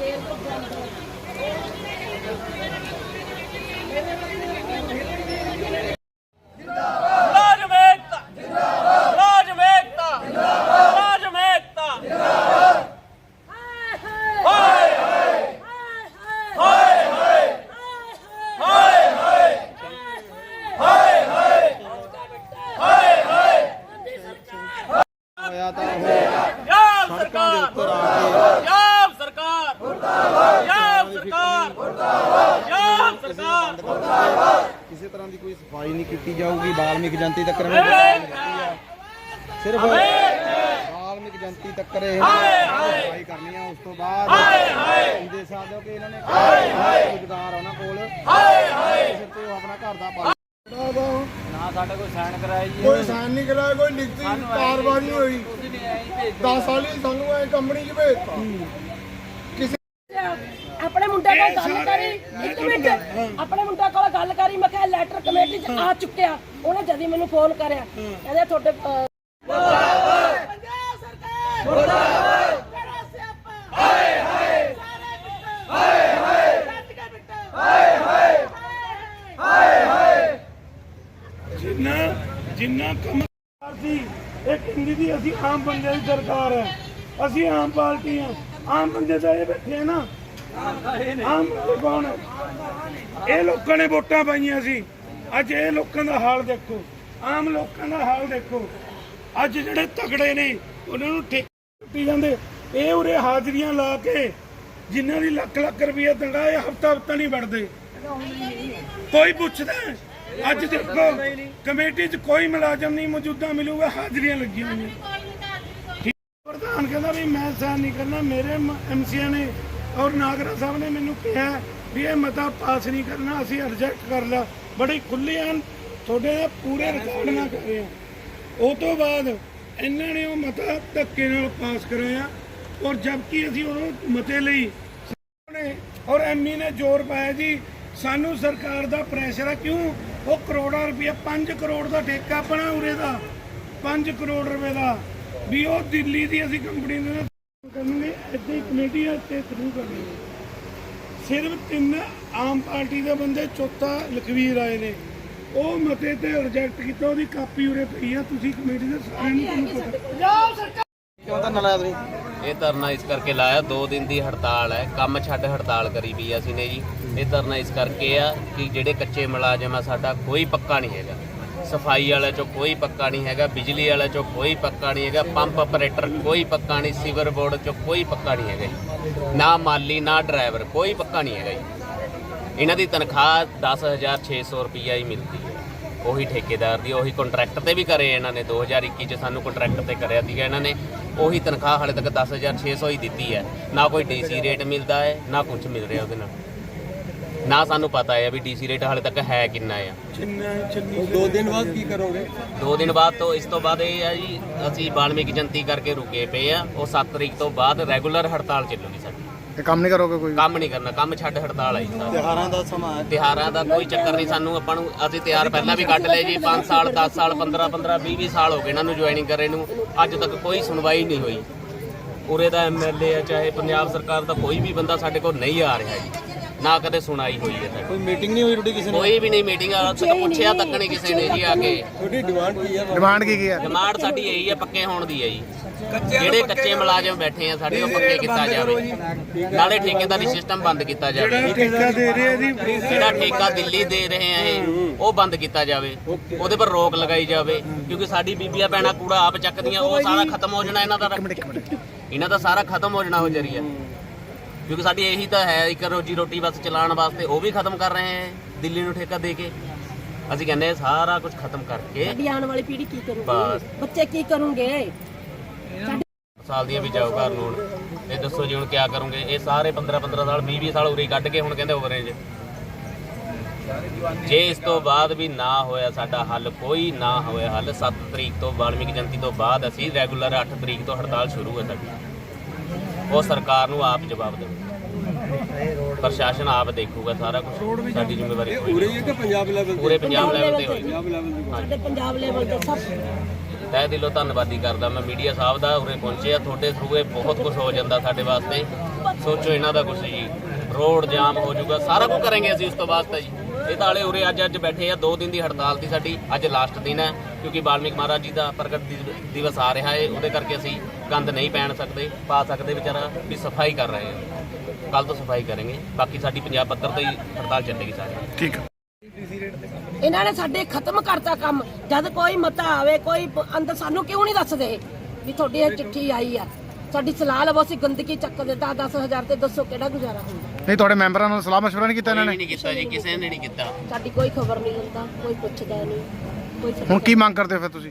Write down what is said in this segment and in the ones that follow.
ఏ ਬਾਲਮਿਕ ਜਨਤੀ ਤੱਕ ਇਹਨਾਂ ਨੇ ਸਿਰਫ ਬਾਲਮਿਕ ਜਨਤੀ ਤੱਕ ਇਹ ਸਫ਼ਾਈ ਕਰਨੀ ਆ ਉਸ ਤੋਂ ਬਾਅਦ। ਸਕਦੇ ਹੋ ਕਿ ਇਹਨਾਂ ਨੇ ਰੁਜ਼ਗਾਰ ਉਹਨਾਂ ਕੋਲ। ਸਿਰ ਤੇ ਉਹ ਆਪਣਾ ਘਰ ਦਾ ਪਾਲ ਨਾ ਸਾਡੇ ਕੋਲ ਸਾਈਨ ਕਰਾਇਆ ਜੀ ਕੋਈ ਸਾਈਨ ਨਹੀਂ ਕਰਾਇਆ ਕੋਈ ਲਿਖਤੀ ਕਾਰਵਾਈ ਨਹੀਂ ਹੋਈ। 10 ਸਾਲ ਹੀ ਸਾਨੂੰ ਐ ਕੰਪਨੀ 'ਚ ਭੇਜਤਾ। ਮੁੰਡੇ ਨਾਲ ਗੱਲ ਕਰੀ ਇੱਕ ਮਿੰਟ। ਆਪਣੇ ਮੁੰਡੇ ਕੋਲ ਗੱਲ ਕਰੀ ਮੈਂ ਕਿਹਾ ਲੈਟਰ ਕਮੇਟੀ ਚ ਆ ਚੁੱਕਿਆ। ਉਹਨੇ ਜਦੀ ਮੈਨੂੰ ਫੋਨ ਕਰਿਆ। ਕਹਿੰਦੇ ਤੁਹਾਡੇ ਅਹ, ਪੰਜਾਬ ਸਰਕਾਰ ਮੁਰਦਾਬਾਦ ਮੇਰਾ ਸਿਆਪਾ ਹਾਏ ਹਾਏ ਸਾਰੇ ਬਿੱਟੇ ਹਾਏ ਹਾਏ ਕੱਟ ਕੇ ਬਿੱਟੇ ਹਾਏ ਹਾਏ ਹਾਏ ਹਾਏ ਜਿੰਨਾ ਜਿੰਨਾ ਕੰਮ ਸੀ ਇਹ ਕਹਿੰਦੀ ਦੀ ਅਸੀਂ ਆਮ ਬੰਦੇ ਦੀ ਸਰਕਾਰ ਹੈ। ਅਸੀਂ ਆਮ ਪਾਰਟੀ ਹਾਂ। ਆਮ ਬੰਦੇ ਤਾਂ ਇਹ ਬੈਠੇ ਆ ਨਾ। ਆਮ ਕੌਣ? ਇਹ ਲੋਕਾਂ ਨੇ ਵੋਟਾਂ ਪਾਈਆਂ ਸੀ। ਅੱਜ ਇਹ ਲੋਕਾਂ ਦਾ ਹਾਲ ਦੇਖੋ। ਆਮ ਲੋਕਾਂ ਦਾ ਹਾਲ ਦੇਖੋ। ਅੱਜ ਜਿਹੜੇ ਤਗੜੇ ਨੇ, ਉਹਨਾਂ ਨੂੰ ਠੇਕੇ ਜਾਂਦੇ। ਇਹ ਉਰੇ ਹਾਜ਼ਰੀਆਂ ਲਾ ਕੇ ਜਿਨ੍ਹਾਂ ਦੀ ਲੱਖ ਲੱਖ ਰੁਪਏ ਤਨਖਾਹ ਇਹ ਹਫਤਾ ਹਫਤਾ ਨਹੀਂ ਵੜਦੇ। ਕੋਈ ਪੁੱਛਦਾ? ਅੱਜ ਦੇਖੋ, ਕਮੇਟੀ 'ਚ ਕੋਈ ਮੁਲਾਜ਼ਮ ਨਹੀਂ, ਮੌਜੂਦਾ ਮਿਲੂਗਾ, ਹਾਜ਼ਰੀਆਂ ਲੱਗੀਆਂ ਹੋਈਆਂ। ਪ੍ਰਧਾਨ ਕਹਿੰਦਾ ਵੀ ਮੈਂ ਸਾਨ ਨਹੀਂ ਕਰਨਾ, ਮੇਰੇ ਐਮਸੀਆ ਨੇ ਔਰ ਨਾਗਰਾ ਸਾਹਿਬ ਨੇ ਮੈਨੂੰ ਕਿਹਾ ਵੀ ਇਹ ਮਤਾ ਪਾਸ ਨਹੀਂ ਕਰਨਾ, ਅਸੀਂ ਰਿਜੈਕਟ ਕਰ ਲਿਆ ਬੜੀ ਖੁੱਲ੍ਹੇਆਨ ਤੁਹਾਡੇ ਪੂਰੇ ਰਿਕਾਰਡ ਨਾਲ ਕਰ ਰਹੇ ਉਹ ਤੋਂ ਬਾਅਦ ਇਹਨਾਂ ਨੇ ਉਹ ਮਤਾ ਧੱਕੇ ਨਾਲ ਪਾਸ ਕਰਾਇਆ ਔਰ ਜਦਕਿ ਅਸੀਂ ਉਹ ਮਤੇ ਲਈ ਨੇ ਔਰ ਐਮੀ ਨੇ ਜ਼ੋਰ ਪਾਇਆ ਜੀ, ਸਾਨੂੰ ਸਰਕਾਰ ਦਾ ਪ੍ਰੈਸ਼ਰ ਆ, ਕਿਉਂ? ਉਹ ਕਰੋੜਾਂ ਰੁਪਏ 5 ਕਰੋੜ ਦਾ ਠੇਕਾ ਆਪਣਾ ਉਰੇ ਦਾ 5 ਕਰੋੜ ਰੁਪਏ ਦਾ, ਵੀ ਉਹ ਦਿੱਲੀ ਦੀ ਅਸੀਂ ਕੰਪਨੀ ਦੇ ਕਰਨਗੇ ਹੀ ਤੇ ਥਰੂ। ਸਿਰਫ ਤਿੰਨ ਆਮ ਪਾਰਟੀ ਦੇ ਬੰਦੇ ਚੌਥਾ ਲਖਵੀਰ ਆਏ ਨੇ। ਉਹ ਮਤੇ ਤੇ ਰਿਜੈਕਟ ਕੀਤਾ ਉਹਦੀ ਕਾਪੀ ਉਰੇ ਪਈ ਆ ਤੁਸੀਂ ਕਮੇਟੀ ਦੇ ਸਾਰਿਆਂ ਨੂੰ ਤੁਹਾਨੂੰ ਪਤਾ? ਕਿਉਂ ਤਾਂ ਲਾਇਆ ਤੁਸੀਂ? ਇਹ ਧਰਨਾ ਇਸ ਕਰਕੇ ਲਾਇਆ 2 ਦਿਨ ਦੀ ਹੜਤਾਲ ਹੈ। ਕੰਮ ਛੱਡ ਹੜਤਾਲ ਕਰੀ ਵੀ ਅਸੀਂ ਨੇ ਜੀ। ਇਹ ਧਰਨਾ ਇਸ ਕਰਕੇ ਆ ਕਿ ਜਿਹੜੇ ਕੱਚੇ ਮੁਲਾਜ਼ਮ ਆ ਸਾਡਾ ਕੋਈ ਪੱਕਾ ਨਹੀਂ ਹੈਗਾ। ਸਫ਼ਾਈ ਵਾਲੇ ਚੋਂ ਕੋਈ ਪੱਕਾ ਨਹੀਂ ਹੈਗਾ, ਬਿਜਲੀ ਵਾਲੇ ਚੋਂ ਕੋਈ ਪੱਕਾ ਨਹੀਂ ਹੈਗਾ, ਪੰਪ ਆਪਰੇਟਰ ਕੋਈ ਪੱਕਾ ਨਹੀਂ, ਸੀਵਰ ਬੋਰਡ ਚੋਂ ਕੋਈ ਪੱਕਾ ਨਹੀਂ ਹੈਗਾ ਜੀ। ਨਾ ਮਾਲੀ, ਨਾ ਡਰਾਈਵਰ, ਕੋਈ ਪੱਕਾ ਨਹੀਂ ਹੈਗਾ ਜੀ। ਇਹਨਾਂ ਦੀ ਤਨਖਾਹ 10600 ਰੁਪਈਆ ਹੀ ਮਿਲਦੀ ਹੈ। ਉਹੀ ਠੇਕੇਦਾਰ ਦੀ, ਉਹੀ ਕੰਟਰੈਕਟ ਤੇ ਵੀ ਕਰੇ ਇਹਨਾਂ ਨੇ 2021 ਚ ਸਾਨੂੰ ਕੰਟਰੈਕਟ ਤੇ ਕਰਿਆ ਸੀਗਾ ਇਹਨਾਂ ਨੇ, ਉਹੀ ਤਨਖਾਹ ਹਾਲੇ ਤੱਕ 10600 ਹੀ ਦਿੱਤੀ ਹੈ। ਨਾ ਕੋਈ ਡੀਸੀ ਰੇਟ ਮਿਲਦਾ ਹੈ, ਨਾ ਕੁਝ ਮਿਲ ਰਿਹਾ ਉਹਦੇ ਨਾਲ। ਨਾ ਸਾਨੂੰ ਪਤਾ ਹੈ ਵੀ ਡੀਸੀ ਰੇਟ ਹਾਲੇ ਤੱਕ ਹੈ ਕਿੰਨਾ ਆ। ਦੋ ਦਿਨ ਬਾਅਦ ਕੀ ਕਰੋਗੇ? ਦੋ ਦਿਨ ਬਾਅਦ ਤੋਂ ਇਸ ਤੋਂ ਬਾਅਦ ਇਹ ਆ ਜੀ ਅਸੀਂ ਬਾਲਮੀਕ ਜਨਤੀ ਕਰਕੇ ਰੁਕੇ ਪਏ ਆ। ਉਹ 7 ਤਰੀਕ ਤੋਂ ਬਾਅਦ ਰੈਗੂਲਰ ਹੜਤਾਲ ਚੱਲੂਗੀ ਸਾਡੀ। ਤੇ ਕੰਮ ਨਹੀਂ ਕਰੋਗੇ ਕੋਈ? ਕੰਮ ਨਹੀਂ ਕਰਨਾ ਕੰਮ ਛੱਡ ਹੜਤਾਲ ਆਈ ਸਾਡੀ ਤਿਹਾਰਾਂ ਦਾ ਸਮਾਂ ਹੈ। ਤਿਹਾਰਾਂ ਦਾ ਕੋਈ ਚੱਕਰ ਨਹੀਂ ਸਾਨੂੰ ਆਪਾਂ ਨੂੰ ਅਸੀਂ ਤਿਆਰ ਪਹਿਲਾਂ ਵੀ ਕੱਢ ਲਏ ਜੀ 5 ਸਾਲ 10 ਸਾਲ 15 15 20 20 ਸਾਲ ਹੋ ਗਏ ਇਹਨਾਂ ਨੂੰ ਜੁਆਇਨਿੰਗ ਕਰੇ ਨੂੰ। ਅੱਜ ਤੱਕ ਕੋਈ ਸੁਣਵਾਈ ਨਹੀਂ ਹੋਈ। ਉਰੇ ਦਾ ਐਮਐਲਏ ਆ ਚਾਹੇ ਪੰਜਾਬ ਸਰਕਾਰ ਦਾ ਕੋਈ ਵੀ ਬੰਦਾ ਸਾਡੇ ਕੋਲ ਨਹੀਂ ਆ ਰਿਹਾ ਜੀ। ਨਾ ਕਦੇ ਸੁਣਾਈ ਹੋਈ ਹੈ। ਕੋਈ ਮੀਟਿੰਗ ਨਹੀਂ ਹੋਈ ਤੁਹਾਡੀ ਕਿਸੇ ਨਾਲ? ਕੋਈ ਵੀ ਨਹੀਂ ਮੀਟਿੰਗ ਆ ਤੱਕ ਪੁੱਛਿਆ ਤੱਕ ਨਹੀਂ ਕਿਸੇ ਨੇ ਜੀ ਆ ਕੇ। ਤੁਹਾਡੀ ਡਿਮਾਂਡ ਕੀ ਹੈ ਡਿਮਾਂਡ ਕੀ ਕੀ ਹੈ ਡਿਮਾਂਡ ਸਾਡੀ ਇਹੀ ਹੈ ਪੱਕੇ ਹੋਣ ਦੀ ਹੈ ਜੀ। ਜਿਹੜੇ ਕੱਚੇ ਮੁਲਾਜ਼ਮ ਬੈਠੇ ਆ ਸਾਡੇ ਉਹ ਪੱਕੇ ਕੀਤਾ ਜਾਵੇ। ਨਾਲੇ ਠੇਕੇਦਾਰੀ ਸਿਸਟਮ ਬੰਦ ਕੀਤਾ ਜਾਵੇ। ਠੇਕਾ ਦੇ ਰਹੇ ਆ ਜੀ ਜਿਹੜਾ ਠੇਕਾ ਦਿੱਲੀ ਦੇ ਰਹੇ ਆ ਇਹ ਉਹ ਬੰਦ ਕੀਤਾ ਜਾਵੇ। ਉਹਦੇ ਪਰ ਰੋਕ ਲਗਾਈ ਜਾਵੇ ਕਿਉਂਕਿ ਸਾਡੀ ਬੀਬੀਆਂ ਭੈਣਾਂ ਕੂੜਾ ਆਪ ਚੱਕਦੀਆਂ ਉਹ ਸਾਰਾ ਖਤਮ ਹੋ ਜਾਣਾ ਇਹਨਾਂ ਦਾ। ਇਹਨਾਂ ਦਾ ਸਾਰਾ ਖਤਮ ਹੋ ਜਾਣਾ ਉਹ ਜਰੀਆ। ਕਿਉਂਕਿ ਸਾਡੀ ਇਹੀ ਤਾਂ ਹੈ ਇੱਕ ਰੋਜੀ ਰੋਟੀ ਬਸ ਚਲਾਉਣ ਵਾਸਤੇ ਉਹ ਵੀ ਖਤਮ ਕਰ ਰਹੇ ਆ ਦਿੱਲੀ ਨੂੰ ਠੇਕਾ ਦੇ ਕੇ। ਅਸੀਂ ਕਹਿੰਦੇ ਹਾਂ ਸਾਰਾ ਕੁਝ ਖਤਮ ਕਰਕੇ ਸਾਡੀ ਆਉਣ ਵਾਲੀ ਪੀੜ੍ਹੀ ਕੀ ਬਸ। ਕਰੂਗੀ ਬੱਚੇ ਕੀ ਕਰਨਗੇ ਸਾਲ ਦੀਆਂ ਵੀ ਜਾਓ ਘਰ ਨੂੰ ਹੁਣ। ਇਹ ਦੱਸੋ ਜੀ ਹੁਣ ਕੀ ਕਰੋਗੇ? ਇਹ ਸਾਰੇ 15 15 ਸਾਲ 20 20 ਸਾਲ ਉਰੇ ਹੀ ਕੱਢ ਕੇ ਹੁਣ ਕਹਿੰਦੇ ਓਵਰੇਂਜ ਜੇ ਇਸ ਤੋਂ ਬਾਅਦ ਵੀ ਨਾ ਹੋਇਆ ਸਾਡਾ ਹੱਲ ਕੋਈ ਨਾ ਹੋਇਆ ਹੱਲ 7 ਤਰੀਕ ਤੋਂ ਵਾਲਮੀਕ ਜਯੰਤੀ ਤੋਂ ਬਾਅਦ ਅਸੀਂ ਰੈਗੂਲਰ 8 ਤਰੀਕ ਤੋਂ ਹੜਤਾਲ ਸ਼ੁਰੂ ਹੈ ਸਾਡੀ। ਉਹ ਸਰਕਾਰ ਨੂੰ ਆਪ ਜਵਾਬ ਦੇਵੇ। ਪ੍ਰਸ਼ਾਸਨ ਆਪ ਦੇਖੂਗਾ ਸਾਰਾ ਕੁਝ ਸਾਡੀ ਜ਼ਿੰਮੇਵਾਰੀ ਕੋਈ ਨਹੀਂ। ਕਿ ਪੰਜਾਬ ਲੈਵਲ ਪੂਰੇ ਪੰਜਾਬ ਲੈਵਲ ਤੇ ਹੋਏਗੀ। ਸਾਡੇ ਪੰਜਾਬ ਲੈਵਲ ਤੇ ਸਭ। ਤਹਿ ਦਿਲੋਂ ਧੰਨਵਾਦੀ ਕਰਦਾ ਮੈਂ। ਮੀਡੀਆ ਸਾਹਿਬ ਦਾ ਉਰੇ ਪਹੁੰਚੇ ਆ। ਤੁਹਾਡੇ ਥਰੂ ਇਹ ਬਹੁਤ ਕੁਝ ਹੋ ਜਾਂਦਾ ਸਾਡੇ ਵਾਸਤੇ। ਸੋਚੋ ਇਹਨਾਂ ਦਾ ਕੁਝ ਜੀ। ਰੋਡ ਜਾਮ ਹੋ ਜਾਊਗਾ। ਸਾਰਾ ਕੁਝ ਕਰਾਂਗੇ ਅਸੀਂ ਉਸ ਤੋਂ ਬਾਅਦ ਤਾਂ ਜੀ। ਇਹ ਤਾਂ ਹਲੇ ਉਰੇ ਅੱਜ ਅੱਜ ਬੈਠੇ ਆ ਦੋ ਦਿਨ ਦੀ ਹੜਤਾਲ ਸੀ ਸਾਡੀ ਅੱਜ ਲਾਸਟ ਦਿਨ ਹੈ ਕਿਉਂਕਿ ਵਾਲਮੀਕ ਮਹਾਰਾਜ ਜੀ ਦਾ ਪ੍ਰਗਟ ਦਿਵ- ਦਿਵਸ ਆ ਰਿਹਾ ਹੈ ਉਹਦੇ ਕਰਕੇ ਅਸੀਂ ਗੰਦ ਨਹੀਂ ਪੈਣ ਸਕਦੇ ਪਾ ਸਕਦੇ ਵਿਚਾਰਾ ਵੀ ਸਫ਼ਾਈ ਕਰ ਰਹੇ ਹਾਂ। ਕੱਲ ਤੋਂ ਸਫ਼ਾਈ ਕਰਾਂਗੇ ਬਾਕੀ ਸਾਡੀ ਪੰਜਾਬ ਪੱਧਰ ਤੇ ਹੀ ਹੜਤਾਲ ਚੱਲੇਗੀ ਸਾਰੀ। ਇਹਨਾਂ ਨੇ ਸਾਡੇ ਖਤਮ ਕਰਤਾ ਕੰਮ ਜਦ ਕੋਈ ਮਤਾ ਆਵੇ ਕੋਈ ਪ- ਅੰਦਰ ਸਾਨੂੰ ਕਿਉਂ ਨਹੀਂ ਦੱਸਦੇ ਵੀ ਤੁਹਾਡੀ ਇਹ ਚਿੱਠੀ ਆਈ ਆ? ਸਾਡੀ ਸਲਾਹ ਲਵੋ ਅਸੀਂ ਗੰਦਗੀ ਚੱਕ ਦੇ 10 ਹਜ਼ਾਰ ਤੇ ਦੱਸੋ ਕਿਹੜਾ ਗੁਜ਼ਾਰਾ ਹੁੰਦਾ। ਨਹੀਂ ਤੁਹਾਡੇ ਮੈਂਬਰਾਂ ਨਾਲ ਸਲਾਹ ਮਸ਼ਵਰਾ ਨਹੀਂ ਕੀਤਾ ਕੋਈ ਵੀ ਨਹੀਂ ਕੀਤਾ ਜੀ ਕਿਸੇ ਨੇ ਨਹੀਂ ਕੀਤਾ। ਸਾਡੀ ਕੋਈ ਖਬਰ ਨਹੀਂ ਹੁੰਦਾ ਕੋਈ ਪੁੱਛਦਾ ਨਹੀਂ ਕੋਈ ਹੁਣ ਕੀ ਮੰਗ ਕਰਦੇ ਹੋ ਫਿਰ ਤੁਸੀਂ?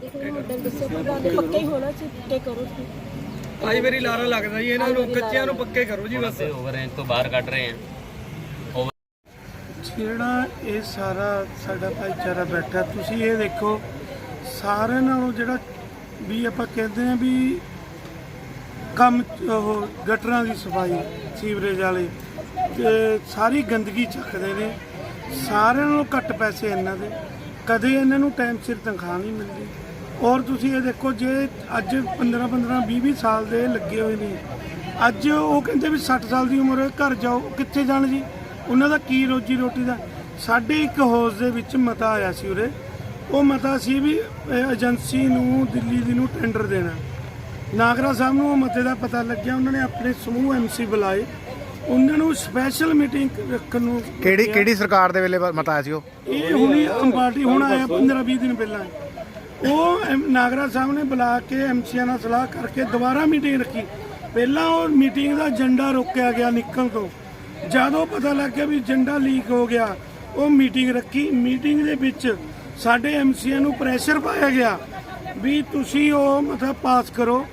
ਦੇਖੋ ਜੀ ਮੁੰਡੇ ਨੂੰ ਨੇ ਪੱਕਾ ਹੀ ਹੋਣਾ ਸੀ ਕਰੋ ਤੁਸੀਂ। ਆਈ ਵਾਰੀ ਲਾਰਾ ਲੱਗਦਾ ਜੀ ਇਹਨਾਂ ਨੂੰ ਕੱਚਿਆਂ ਨੂੰ ਪੱਕੇ ਕਰੋ ਜੀ ਬਸ। ਓਵਰ ਰੇਂਜ ਤੋਂ ਬਾਹਰ ਕੱਢ ਰਹੇ ਹਾਂ ਜਿਹੜਾ ਇਹ ਸਾਰਾ ਸਾਡਾ ਭਾਈਚਾਰਾ ਬੈਠਾ ਤੁਸੀਂ ਇਹ ਦੇਖੋ ਸਾਰਿਆਂ ਨਾਲੋਂ ਜਿਹੜਾ ਵੀ ਆਪਾਂ ਕਹਿੰਦੇ ਆ ਵੀ ਕੰਮ ਉਹ ਗਟਰਾਂ ਦੀ ਸਫ਼ਾਈ, ਸੀਵਰੇਜ ਵਾਲੇ ਤੇ ਸਾਰੀ ਗੰਦਗੀ ਚੱਕਦੇ ਨੇ। ਸਾਰਿਆਂ ਨਾਲੋਂ ਘੱਟ ਪੈਸੇ ਇਹਨਾਂ ਦੇ। ਕਦੇ ਇਹਨਾਂ ਨੂੰ ਟਾਈਮ ਸਿਰ ਤਨਖਾਹ ਨਹੀਂ ਮਿਲਦੀ। ਔਰ ਤੁਸੀਂ ਇਹ ਦੇਖੋ, ਜੇ ਅੱਜ 15 15 20 20 ਸਾਲ ਦੇ ਲੱਗੇ ਹੋਏ ਨੇ, ਅੱਜ ਉਹ ਕਹਿੰਦੇ ਵੀ 60 ਸਾਲ ਦੀ ਉਮਰ ਘਰ ਜਾਓ, ਕਿੱਥੇ ਜਾਣ ਜੀ? ਉਹਨਾਂ ਦਾ ਕੀ ਰੋਜੀ ਰੋਟੀ ਦਾ? ਸਾਡੇ ਇੱਕ ਹੌਸ ਦੇ ਵਿੱਚ ਮਤਾ ਆਇਆ ਸੀ ਉਰੇ। ਉਹ ਮਤਾ ਸੀ ਵੀ ਏਜੰਸੀ ਨੂੰ, ਦਿੱਲੀ ਦੀ ਨੂੰ ਟੈਂਡਰ ਦੇਣਾ। ਨਾਗਰਾ ਸਾਹਿਬ ਨੂੰ ਮਤੇ ਦਾ ਪਤਾ ਲੱਗਿਆ ਉਹਨਾਂ ਨੇ ਆਪਣੇ ਸਮੂਹ ਐਮਸੀ ਬੁਲਾਏ। ਉਹਨਾਂ ਨੂੰ ਸਪੈਸ਼ਲ ਮੀਟਿੰਗ ਰੱਖਣ ਨੂੰ ਕਿਹੜੀ ਕਿਹੜੀ ਸਰਕਾਰ ਦੇ ਵੇਲੇ ਮਤਾ ਆਇਆ ਸੀ ਉਹ? ਇਹ ਹੁਣੀ ਪਾਰਟੀ ਹੁਣ ਆਇਆ 15 20 ਦਿਨ ਪਹਿਲਾਂ ਉਹ ਨਾਗਰਾ ਸਾਹਿਬ ਨੇ ਬੁਲਾ ਕੇ ਐਮਸੀਆਂ ਨਾਲ ਸਲਾਹ ਕਰਕੇ ਦੁਬਾਰਾ ਮੀਟਿੰਗ ਰੱਖੀ। ਪਹਿਲਾਂ ਉਹ ਮੀਟਿੰਗ ਦਾ ਏਜੰਡਾ ਰੋਕਿਆ ਗਿਆ ਨਿਕਲ ਤੋਂ। ਜਦੋਂ ਪਤਾ ਲੱਗ ਗਿਆ ਵੀ ਏਜੰਡਾ ਲੀਕ ਹੋ ਗਿਆ ਉਹ ਮੀਟਿੰਗ ਰੱਖੀ। ਮੀਟਿੰਗ ਦੇ ਵਿੱਚ ਸਾਡੇ ਐਮਸੀਆਂ ਨੂੰ ਪ੍ਰੈਸ਼ਰ ਪਾਇਆ ਗਿਆ ਵੀ ਤੁਸੀਂ ਉਹ ਮਤਲਬ ਪਾਸ ਕਰੋ।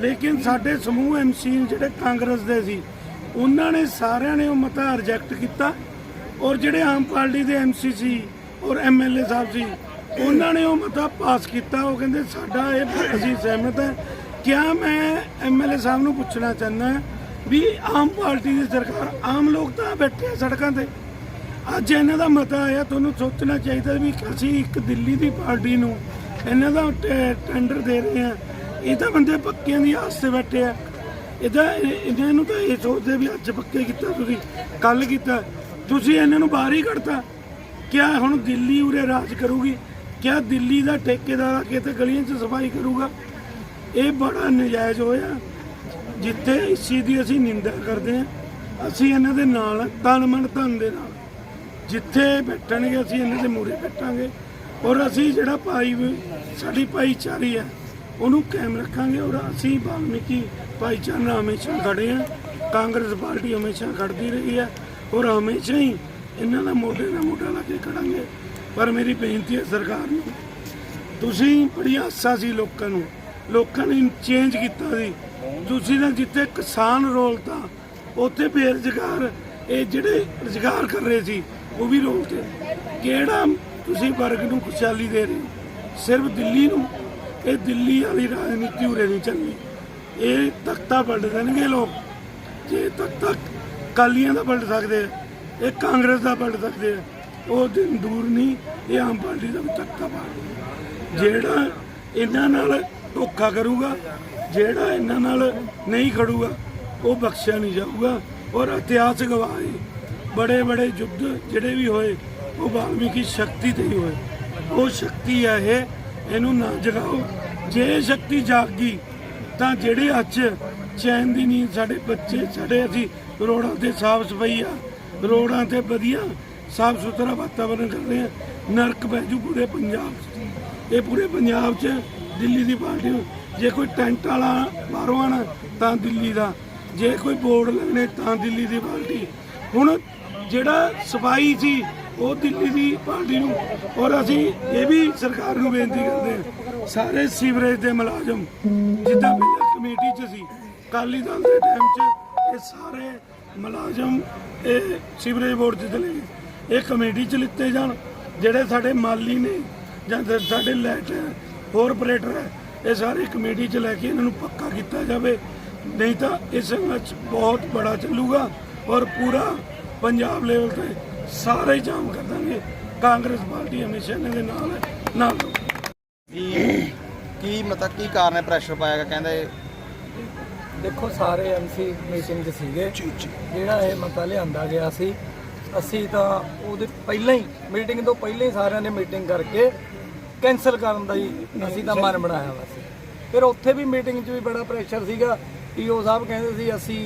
ਲੇਕਿਨ ਸਾਡੇ ਸਮੂਹ ਐਮਸੀ ਜਿਹੜੇ ਕਾਂਗਰਸ ਦੇ ਸੀ, ਉਹਨਾਂ ਨੇ ਸਾਰਿਆਂ ਨੇ ਉਹ ਮਤਾ ਰਿਜੈਕਟ ਕੀਤਾ। ਔਰ ਜਿਹੜੇ ਆਮ ਪਾਰਟੀ ਦੇ ਐਮਸੀ ਸੀ ਔਰ ਐਮਐਲਏ ਸਾਹਿਬ ਸੀ, ਉਹਨਾਂ ਨੇ ਉਹ ਮਤਾ ਪਾਸ ਕੀਤਾ। ਉਹ ਕਹਿੰਦੇ, ਸਾਡਾ ਇਹ ਅਸੀਂ ਸਹਿਮਤ ਹੈ। ਕਿਆ ਮੈਂ ਐਮਐਲਏ ਸਾਹਿਬ ਨੂੰ ਪੁੱਛਣਾ ਚਾਹੁੰਦਾ ਵੀ ਆਮ ਪਾਰਟੀ ਦੀ ਸਰਕਾਰ, ਆਮ ਲੋਕ ਤਾਂ ਬੈਠੇ ਆ ਸੜਕਾਂ ਤੇ। ਅੱਜ ਇਹਨਾਂ ਦਾ ਮਤਾ ਆਇਆ, ਤੁਹਾਨੂੰ ਸੋਚਣਾ ਚਾਹੀਦਾ ਵੀ ਅਸੀਂ ਇੱਕ ਦਿੱਲੀ ਦੀ ਪਾਰਟੀ ਨੂੰ ਇਹਨਾਂ ਦਾ ਟੈ- ਟੈਂਡਰ ਦੇ ਰਹੇ ਹਾਂ। ਇਹ ਤਾਂ ਬੰਦੇ ਪੱਕਿਆਂ ਦੀ ਆਸ ਤੇ ਬੈਠੇ ਆ। ਇਹਦਾ ਇਹ- ਇਹਨਾਂ ਨੂੰ ਤਾਂ ਇਹ ਸੋਚਦੇ ਵੀ ਅੱਜ ਪੱਕੇ ਕੀਤਾ ਤੁਸੀਂ ਕੱਲ ਕੀਤਾ। ਤੁਸੀਂ ਇਹਨਾਂ ਨੂੰ ਬਾਹਰ ਹੀ ਕੱਢਤਾ। ਕਿਆ ਹੁਣ ਦਿੱਲੀ ਉਰੇ ਰਾਜ ਕਰੂਗੀ? ਕਿਆ ਦਿੱਲੀ ਦਾ ਠੇਕੇਦਾਰ ਆ ਕੇ ਤੇ ਗਲੀਆਂ 'ਚ ਸਫ਼ਾਈ ਕਰੂਗਾ? ਇਹ ਬੜਾ ਨਜਾਇਜ਼ ਹੋਇਆ। ਜਿੱਥੇ ਇਸ ਚੀਜ਼ ਦੀ ਅਸੀਂ ਨਿੰਦਾ ਕਰਦੇ ਹਾਂ ਅਸੀਂ ਇਹਨਾਂ ਦੇ ਨਾਲ ਹਾਂ, ਤਨ ਮਨ ਧਨ ਦੇ ਨਾਲ। ਜਿੱਥੇ ਬੈਠਣਗੇ ਅਸੀਂ ਇਹਨਾਂ ਦੇ ਮੂਹਰੇ ਬੈਠਾਂਗੇ। ਔਰ ਅਸੀਂ ਜਿਹੜਾ ਭਾਈ ਸਾਡੀ ਭਾਈਚਾਰੀ ਹੈ ਉਹਨੂੰ ਕਾਇਮ ਰੱਖਾਂਗੇ ਔਰ ਅਸੀਂ ਵਾਲਮੀਕੀ ਭਾਈਚਾਰਾ ਹਮੇਸ਼ਾ ਖੜੇ ਹਾਂ। ਕਾਂਗਰਸ ਪਾਰਟੀ ਹਮੇਸ਼ਾ ਖੜਦੀ ਰਹੀ ਹੈ ਔਰ ਹਮੇਸ਼ਾ ਹੀ ਇਹਨਾਂ ਦਾ ਮੋਢੇ ਨਾਲ ਮੋਢਾ ਲਾ ਕੇ ਖੜਾਂਗੇ। ਪਰ ਮੇਰੀ ਬੇਨਤੀ ਹੈ ਸਰਕਾਰ ਨੂੰ, ਤੁਸੀਂ ਬੜੀ ਆਸਾ ਸੀ ਲੋਕਾਂ ਨੂੰ, ਲੋਕਾਂ ਨੇ ਚੇਂਜ ਕੀਤਾ ਸੀ। ਤੁਸੀਂ ਤਾਂ ਜਿੱਥੇ ਕਿਸਾਨ ਰੋਲਤਾ ਉੱਥੇ ਬੇਰੁਜ਼ਗਾਰ, ਇਹ ਜਿਹੜੇ ਰੁਜ਼ਗਾਰ ਕਰ ਰਹੇ ਸੀ, ਉਹ ਵੀ ਰੋਲਤੇ ਕਿਹੜਾ ਤੁਸੀਂ ਵਰਗ ਨੂੰ ਖੁਸ਼ਹਾਲੀ ਦੇ ਰਹੇ ਹੋ? ਸਿਰਫ ਦਿੱਲੀ ਨੂੰ ਇਹ ਦਿੱਲੀ ਵਾਲੀ ਰਾਜਨੀਤੀ ਉਰੇ ਨਹੀਂ ਚੱਲਣੀ। ਇਹ ਤਖਤਾ ਪਲਟ ਦੇਣਗੇ ਲੋਕ। ਜੇ ਤਖਤਾ ਕਾਲੀਆਂ ਦਾ ਪਲਟ ਸਕਦੇ ਆ ਇਹ ਕਾਂਗਰਸ ਦਾ ਪਲਟ ਸਕਦੇ ਆ ਉਹ ਦਿਨ ਦੂਰ ਨਹੀਂ, ਇਹ ਆਮ ਪਾਰਟੀ ਦਾ ਤਖਤਾ ਪਲਟ ਜਿਹੜਾ ਇਹਨਾਂ ਨਾਲ ਧੋਖਾ ਕਰੂਗਾ, ਜਿਹੜਾ ਇਹਨਾਂ ਨਾਲ ਨਹੀਂ ਖੜੂਗਾ, ਉਹ ਬਖਸ਼ਿਆ ਨਹੀਂ ਜਾਊਗਾ। ਔਰ ਇਤਿਹਾਸ ਗਵਾਹ ਹੈ ਬੜੇ ਬੜੇ ਯੁੱਧ ਜਿਹੜੇ ਵੀ ਹੋਏ, ਉਹ ਵਾਲਮੀਕੀ ਸ਼ਕਤੀ ਤੇ ਹੀ ਹੋਏ। ਉਹ ਸ਼ਕਤੀ ਹੈ ਇਹ, ਇਹਨੂੰ ਨਾ ਜਗਾਓ। ਜੇ ਸ਼ਕਤੀ ਜਾਗ ਗਈ ਤਾਂ ਜਿਹੜੇ ਅੱਜ ਚੈਨ ਦੀ ਨੀਂਦ ਸਾਡੇ ਬੱਚੇ, ਸਾਡੇ ਅਸੀਂ ਰੋਡਾਂ ਤੇ ਸਾਫ਼ ਸਫ਼ਾਈ ਆ, ਰੋਡਾਂ ਤੇ ਵਧੀਆ ਸਾਫ਼ ਸੁਥਰਾ ਵਾਤਾਵਰਣ ਰਹੇ ਆ। ਨਰਕ ਪੈ ਜੂ ਪੂਰੇ ਪੰਜਾਬ 'ਚ। ਇਹ ਪੂਰੇ ਪੰਜਾਬ 'ਚ ਦਿੱਲੀ ਦੀ ਪਾਰਟੀ ਨੂੰ, ਜੇ ਕੋਈ ਟੈਂਟ ਵਾਲਾ ਬਾਹਰੋਂ ਆਣਾ ਤਾਂ ਦਿੱਲੀ ਦਾ। ਜੇ ਕੋਈ ਬੋਰਡ ਲੱਗਣੇ, ਤਾਂ ਦਿੱਲੀ ਦੀ ਪਾਰਟੀ। ਹੁਣ ਜਿਹੜਾ ਸਫ਼ਾਈ ਸੀ ਉਹ ਦਿੱਲੀ ਦੀ ਪਾਰਟੀ ਨੂੰ। ਔਰ ਅਸੀਂ ਇਹ ਵੀ ਸਰਕਾਰ ਨੂੰ ਬੇਨਤੀ ਕਰਦੇ ਹਾਂ, ਸਾਰੇ ਸੀਵਰੇਜ ਦੇ ਮੁਲਾਜ਼ਮ, ਜਿੱਦਾਂ ਪਹਿਲਾਂ ਕਮੇਟੀ 'ਚ ਸੀ ਕਾਲੀ ਦਲ ਦੇ ਟਾਈਮ 'ਚ ਇਹ ਸਾਰੇ ਮੁਲਾਜ਼ਮ ਇਹ ਸੀਵਰੇਜ ਬੋਰਡ 'ਚ ਚਲੇ ਗਏ। ਇਹ ਕਮੇਟੀ 'ਚ ਲਿੱਤੇ ਜਾਣ, ਜਿਹੜੇ ਸਾਡੇ ਮਾਲੀ ਨੇ ਜਾਂ ਸਾਡੇ ਲੈਟ ਹੋਰ ਆਪਰੇਟਰ ਹੈ, ਇਹ ਸਾਰੇ ਕਮੇਟੀ 'ਚ ਲੈ ਕੇ ਇਹਨਾਂ ਨੂੰ ਪੱਕਾ ਕੀਤਾ ਜਾਵੇ। ਨਹੀਂ ਤਾਂ ਇਹ ਸੰਘਰਸ਼ ਬਹੁਤ ਬੜਾ ਚੱਲੂਗਾ ਔਰ ਪੂਰਾ ਪੰਜਾਬ ਲੈਵਲ ਤੇ ਸਾਰੇ ਹੀ ਜਾਮ ਕਰ ਦਾਂਗੇ। ਕਾਂਗਰਸ ਪਾਰਟੀ ਹਮੇਸ਼ਾ ਇਹਨਾਂ ਦੇ ਨਾਲ ਹੈ। ਨਾਲ ਰਹੂ। ਮਤਾ ਕੀ ਕਾਰਨ ਹੈ ਪ੍ਰੈਸ਼ਰ ਪਾਇਆਗਾ ਕਹਿੰਦੇ ਦੇਖੋ ਸਾਰੇ ਐਮਸੀ ਮੀਟਿੰਗ 'ਚ ਸੀਗੇ। ਜਿਹੜਾ ਇਹ ਮਤਾ ਲਿਆਂਦਾ ਗਿਆ ਸੀ ਅਸੀਂ ਤਾਂ ਉਹਦੇ ਪਹਿਲਾਂ ਹੀ ਮੀਟਿੰਗ ਤੋਂ ਪਹਿਲਾਂ ਹੀ ਸਾਰਿਆਂ ਨੇ ਮੀਟਿੰਗ ਕਰਕੇ ਕੈਨਸਲ ਕਰਨ ਦਾ ਹੀ ਅਸੀਂ ਤਾਂ ਮਨ ਬਣਾਇਆ ਵਾ ਸੀ। ਫਿਰ ਉੱਥੇ ਵੀ ਮੀਟਿੰਗ 'ਚ ਵੀ ਬੜਾ ਪ੍ਰੈਸ਼ਰ ਸੀਗਾ। ਈਓ ਸਾਹਿਬ ਕਹਿੰਦੇ ਸੀ ਅਸੀਂ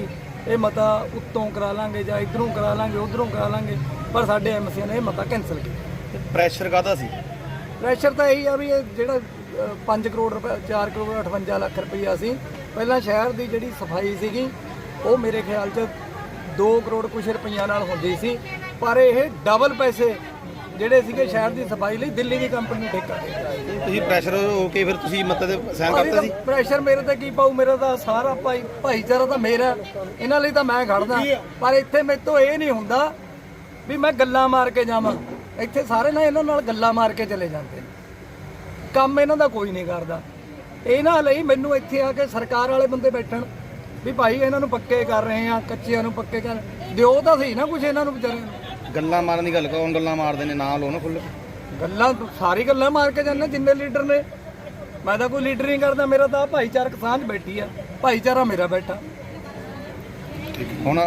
ਇਹ ਮਤਾ ਉੱਤੋਂ ਕਰਾ ਲਾਂਗੇ ਜਾਂ ਇਧਰੋਂ ਕਰਾ ਲਾਂਗੇ ਉਧਰੋਂ ਕਰਾ ਲਾਂਗੇ ਪਰ ਸਾਡੇ ਐਮਸੀ ਨੇ ਇਹ ਮਤਾ ਕੈਨਸਲ ਕੀਤਾ। ਪ੍ਰੈਸ਼ਰ ਕਾਹਦਾ ਸੀ? ਪ੍ਰੈਸ਼ਰ ਤਾਂ ਇਹੀ ਆ ਵੀ ਇਹ ਜਿਹੜਾ 5 ਕਰੋੜ ਰੁਪਏ 4 ਕਰੋੜ 58 ਲੱਖ ਰੁਪਈਆ ਸੀ। ਪਹਿਲਾਂ ਸ਼ਹਿਰ ਦੀ ਜਿਹੜੀ ਸਫ਼ਾਈ ਸੀਗੀ ਉਹ ਮੇਰੇ ਖਿਆਲ 'ਚ 2 ਕਰੋੜ ਕੁਛ ਰੁਪਈਆ ਨਾਲ ਹੁੰਦੀ ਸੀ ਪਰ ਇਹ ਡਬਲ ਪੈਸੇ ਜਿਹੜੇ ਸੀਗੇ ਸ਼ਹਿਰ ਦੀ ਸਫ਼ਾਈ ਲਈ ਦਿੱਲੀ ਦੀ ਕੰਪਨੀ ਨੂੰ ਠੇਕਾ। ਦਿੱਤਾ ਤੁਸੀਂ ਪ੍ਰੈਸ਼ਰ ਹੋ ਕੇ ਫਿਰ ਤੁਸੀਂ ਮਤੇ ਤੇ ਸਾਈਨ ਕਰਤਾ ਸੀ? ਪ੍ਰੈਸ਼ਰ ਮੇਰੇ ਤੇ ਕੀ ਪਾਉ ਮੇਰਾ ਤਾਂ ਸਾਰਾ ਭਾਈ ਭਾਈਚਾਰਾ ਤਾਂ ਮੇਰਾ ਇਹਨਾਂ ਲਈ ਤਾਂ ਮੈਂ ਖੜਦਾ। ਪਰ ਇੱਥੇ ਮੇਰੇ ਤੋਂ ਇਹ ਨਹੀਂ ਹੁੰਦਾ ਵੀ ਮੈਂ ਗੱਲਾਂ ਮਾਰ ਕੇ ਜਾਵਾਂ। ਇੱਥੇ ਸਾਰੇ ਨਾ ਇਹਨਾਂ ਨਾਲ ਗੱਲਾਂ ਮਾਰ ਕੇ ਚਲੇ ਜਾਂਦੇ। ਨੇ ਕੰਮ ਇਹਨਾਂ ਦਾ ਕੋਈ ਨਹੀਂ ਕਰਦਾ। ਇਹਨਾਂ ਲਈ ਮੈਨੂੰ ਇੱਥੇ ਆ ਕੇ ਸਰਕਾਰ ਵਾਲੇ ਬੰਦੇ ਬੈਠਣ ਵੀ ਭਾਈ ਇਹਨਾਂ ਨੂੰ ਪੱਕੇ ਕਰ ਰਹੇ ਆ ਕੱਚਿਆਂ ਨੂੰ ਪੱਕੇ ਕਰ ਦਿਓ ਤਾਂ ਸਹੀ ਨਾ ਕੁਝ ਇਹਨਾਂ ਨੂੰ ਵਿਚਾਰਿਆਂ ਨੂੰ। ਗੱਲਾਂ ਮਾਰਨ ਦੀ ਗੱਲ ਕੌਣ ਗੱਲਾਂ ਮਾਰਦੇ ਨੇ ਨਾਂ ਲਓ ਨਾ ਖੁੱਲ੍ਹ। ਗੱਲਾਂ ਸਾਰੀ ਗੱਲਾਂ ਮਾਰ ਕੇ ਜਾਂਦੇ ਜਿੰਨੇ ਲੀਡਰ ਨੇ। ਮੈਂ ਤਾਂ ਕੋਈ ਲੀਡਰ ਨਹੀਂ ਕਰਦਾ ਮੇਰਾ ਤਾਂ ਭਾਈਚਾਰਕ ਸਾਂਝ ਬੈਠੀ ਆ। ਭਾਈਚਾਰਾ ਮੇਰਾ ਬੈਠਾ। ਹੁਣ